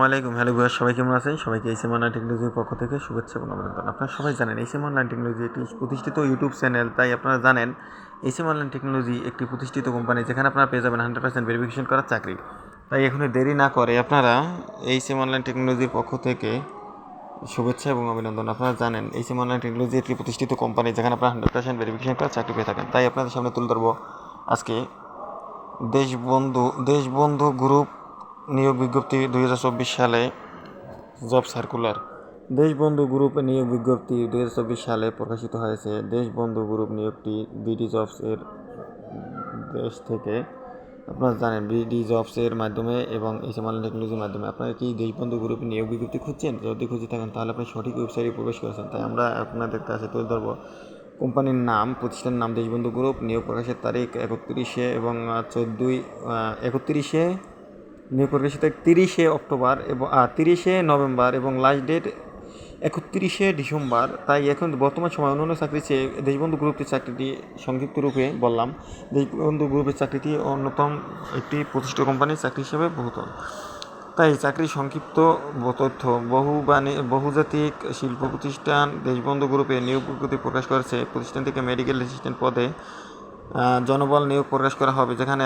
আসসালামাইকুম hello viewer সবাই কেমন আছেন? সবাইকে এসএম অনলাইন টেকনোলজির পক্ষ থেকে শুভেচ্ছা এবং অভিনন্দন। আপনারা সবাই জানেন এসএম অনলাইন টেকনোলজি একটি প্রতিষ্ঠিত ইউটিউব চ্যানেল তাই আপনারা জানেন এসএম অনলাইন টেকনোলজি একটি প্রতিষ্ঠিত কোম্পানি যেখানে আপনারা পেয়ে যাবেন হান্ড্রেড পার্সেন্ট ভেরিফিকেশন করার চাকরি। তাই এখনই দেরি না করে আপনারা এইচএম অনলাইন টেকনোলজির পক্ষ থেকে শুভেচ্ছা এবং অভিনন্দন। আপনারা জানেন এইচএম অনলাইন টেকনোলজি একটি প্রতিষ্ঠিত কোম্পানি যেখানে আপনারা হান্ড্রেড পার্সেন্ট ভেরিফিকেশন করার চাকরি পেয়ে থাকেন। তাই আপনাদের সামনে তুলে ধরবো আজকে দেশবন্ধু দেশবন্ধু গ্রুপ নিয়োগ বিজ্ঞপ্তি দুই হাজার চব্বিশ সালে জব সার্কুলার। দেশবন্ধু গ্রুপ নিয়োগ বিজ্ঞপ্তি দুই হাজার চব্বিশ সালে প্রকাশিত হয়েছে। দেশবন্ধু গ্রুপ নিয়োগটি বিডি জবস এর দেশ থেকে। আপনারা জানেন, বিডি জবস এর মাধ্যমে এবং এই এসএমএল টেকনোলজির মাধ্যমে। আপনারা কি দেশবন্ধু গ্রুপে নিয়োগ বিজ্ঞপ্তি খুঁজছেন? যদি খুঁজে থাকেন, তাহলে আপনি সঠিক ওয়েবসাইটে প্রবেশ করেছেন। তাই আমরা আপনাদের কাছে তুলে ধরবো। কোম্পানির নাম, প্রতিষ্ঠানের নাম দেশবন্ধু গ্রুপ, নিয়োগ প্রকাশের তারিখ একত্রিশে এবং চোদ্দোই একত্রিশে নিয়োগ প্রকাশিত তারিখ তিরিশে অক্টোবর এবং তিরিশে নভেম্বর এবং লাস্ট ডেট একত্রিশে ডিসেম্বর। তাই এখন বর্তমান সময় অন্যান্য চাকরি চেয়ে দেশবন্ধু গ্রুপের চাকরিটি সংক্ষিপ্ত রূপে বললাম। দেশবন্ধু গ্রুপের চাকরিটি অন্যতম একটি প্রতিষ্ঠিত কোম্পানির চাকরি হিসেবে বহুতল। তাই চাকরির সংক্ষিপ্ত তথ্য, বহু বহুজাতিক শিল্প প্রতিষ্ঠান দেশবন্ধু গ্রুপে নিয়োগ প্রকাশ করেছে। প্রতিষ্ঠান থেকে মেডিকেল অ্যাসিস্ট্যান্ট পদে জনবল নিয়োগ প্রকাশ করা হবে, যেখানে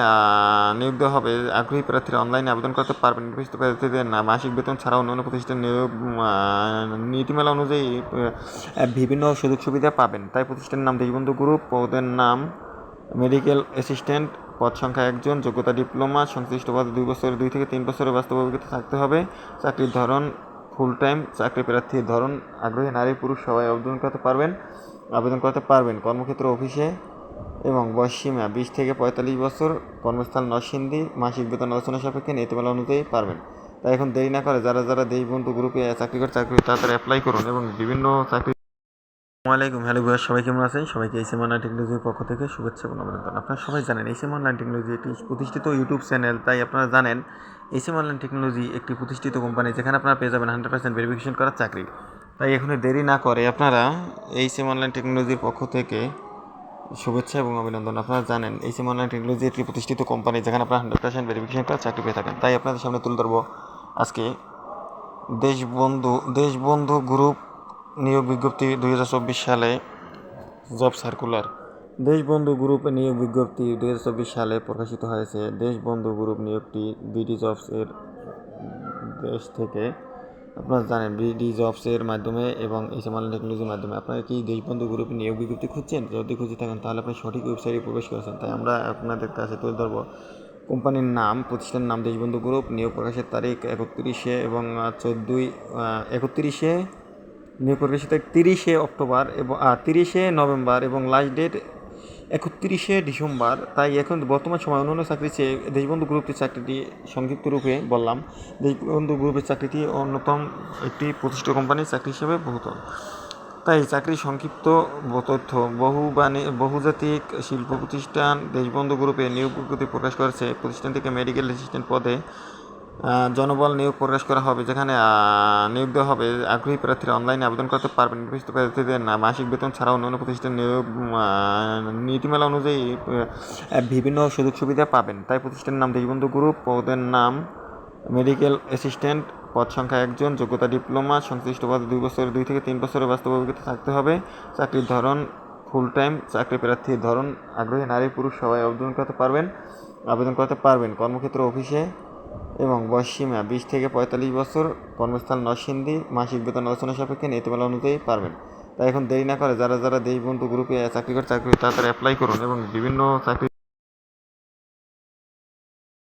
নিয়োগ দেওয়া হবে আগ্রহী প্রার্থীরা অনলাইনে আবেদন করতে পারবেন। নির্বাচিত প্রার্থীদের মাসিক বেতন ছাড়াও অন্যান্য প্রতিষ্ঠান নিয়োগ নীতিমালা অনুযায়ী বিভিন্ন সুযোগ সুবিধা পাবেন। তাই প্রতিষ্ঠানের নাম দেশবন্ধু গ্রুপ, পদের নাম মেডিকেল অ্যাসিস্ট্যান্ট, পদ সংখ্যা একজন, যোগ্যতা ডিপ্লোমা, সংশ্লিষ্ট পদে দুই বছরের দুই থেকে তিন বছরের বাস্তব অভিজ্ঞতা থাকতে হবে, চাকরির ধরন ফুল টাইম চাকরি প্রার্থীর ধরন, আগ্রহী নারী পুরুষ সবাই আবেদন করতে পারবেন, আবেদন করতে পারবেন। কর্মক্ষেত্র অফিসে এবং বয়সসীমা বিশ থেকে পঁয়তাল্লিশ বছর কর্মস্থল নরসিংদী, মাসিক বেতন আলোচনা সাপেক্ষে নীতিমালা অনুযায়ী পারবেন। তাই এখন দেরি না করে যারা যারা দেশবন্ধু গ্রুপে চাকরি করে, চাকরি তাড়াতাড়ি অ্যাপ্লাই করুন এবং বিভিন্ন চাকরি আসসালামাইকুম হ্যালো ভিউয়ার সবাই কেমন আছেন? সবাইকে এসএম অনলাইন টেকনোলজির পক্ষ থেকে শুভেচ্ছা এবং অভিনন্দন আপনারা সবাই জানেন এসএম অনলাইন টেকনোলজি একটি প্রতিষ্ঠিত ইউটিউব চ্যানেল তাই আপনারা জানেন এসএম অনলাইন টেকনোলজি একটি প্রতিষ্ঠিত কোম্পানি যেখানে আপনারা পেয়ে যাবেন হান্ড্রেড পার্সেন্ট ভেরিফিকেশন করার চাকরি। তাই এখনই দেরি না করে আপনারা এইচএম অনলাইন টেকনোলজির পক্ষ থেকে শুভেচ্ছা এবং অভিনন্দন। আপনারা জানেন এইচএম অনলাইন টেকনোলজি একটি প্রতিষ্ঠিত কোম্পানি যেখানে আপনারা হান্ড্রেড পার্সেন্ট ভেরিফিকেশন করে চাকরি পেয়ে থাকেন। তাই আপনাদের সামনে তুলে ধরবো আজকে দেশবন্ধু দেশবন্ধু গ্রুপ নিয়োগ বিজ্ঞপ্তি দুই হাজার চব্বিশ সালে জব সার্কুলার দেশবন্ধু গ্রুপ নিয়োগ বিজ্ঞপ্তি দুই হাজার চব্বিশ সালে প্রকাশিত হয়েছে। দেশবন্ধু গ্রুপ নিয়োগটি বিডি জবস এর দেশ থেকে আপনারা জানেন বিডি জবস এর মাধ্যমে এবং এসএমএল টেকনোলজির মাধ্যমে আপনারা কি দেশবন্ধু গ্রুপে নিয়োগ বিজ্ঞপ্তি খুঁজছেন? যদি খুঁজে থাকেন, তাহলে আপনি সঠিক ওয়েবসাইটে প্রবেশ করেছেন। তাই আমরা আপনাদের কাছে তুলে ধরবো। কোম্পানির নাম, প্রতিষ্ঠানের নাম, দেশবন্ধু গ্রুপ নিয়োগ প্রকাশের তারিখ একত্রিশে এবং চোদ্দোই একত্রিশে, নিয়োগ প্রকাশিত তারিখ তিরিশে অক্টোবর এবং তিরিশে নভেম্বর এবং লাস্ট ডেট একত্রিশে ডিসেম্বর, তাই এখন বর্তমান সময় অন্যান্য চাকরি চেয়ে দেশবন্ধু গ্রুপের চাকরিটি সংক্ষিপ্ত রূপে বললাম। দেশবন্ধু গ্রুপের চাকরিটি অন্যতম একটি প্রতিষ্ঠিত কোম্পানির চাকরি হিসেবে বহুতল। তাই চাকরির সংক্ষিপ্ত তথ্য বহু বহুজাতিক শিল্প প্রতিষ্ঠান দেশবন্ধু গ্রুপে নিয়োগ প্রকাশ করেছে। প্রতিষ্ঠান থেকে মেডিকেল অ্যাসিস্ট্যান্ট পদে জনবল নিয়োগ প্রকাশ করা হবে, যেখানে নিয়োগ দেওয়া হবে আগ্রহী প্রার্থীরা অনলাইনে আবেদন করতে পারবেন। নির্বাচিত প্রার্থীদের মাসিক বেতন ছাড়াও অন্যান্য প্রতিষ্ঠান নিয়োগ নীতিমালা অনুযায়ী বিভিন্ন সুযোগ সুবিধা পাবেন। তাই প্রতিষ্ঠানের নাম দেশবন্ধু গ্রুপ, পদের নাম মেডিকেল অ্যাসিস্ট্যান্ট পদ সংখ্যা একজন, যোগ্যতা ডিপ্লোমা সংশ্লিষ্ট পদে দুই বছরের দুই থেকে তিন বছরের বাস্তব অভিজ্ঞতা থাকতে হবে, চাকরির ধরন ফুল টাইম চাকরি প্রার্থীর ধরন, আগ্রহী নারী পুরুষ সবাই আবেদন করতে পারবেন, আবেদন করতে পারবেন। কর্মক্ষেত্র অফিসে এবং বয়সীমা বিশ থেকে পঁয়তাল্লিশ বছর। কর্মস্থল নরসিংদী। মাসিক বেতন আলোচনা সাপেক্ষে নীতিমালা অনুযায়ী পারবেন। তাই এখন দেরি না করে যারা যারা দেশবন্ধু গ্রুপে চাকরি করে, চাকরি তাড়াতাড়ি অ্যাপ্লাই করুন এবং বিভিন্ন চাকরি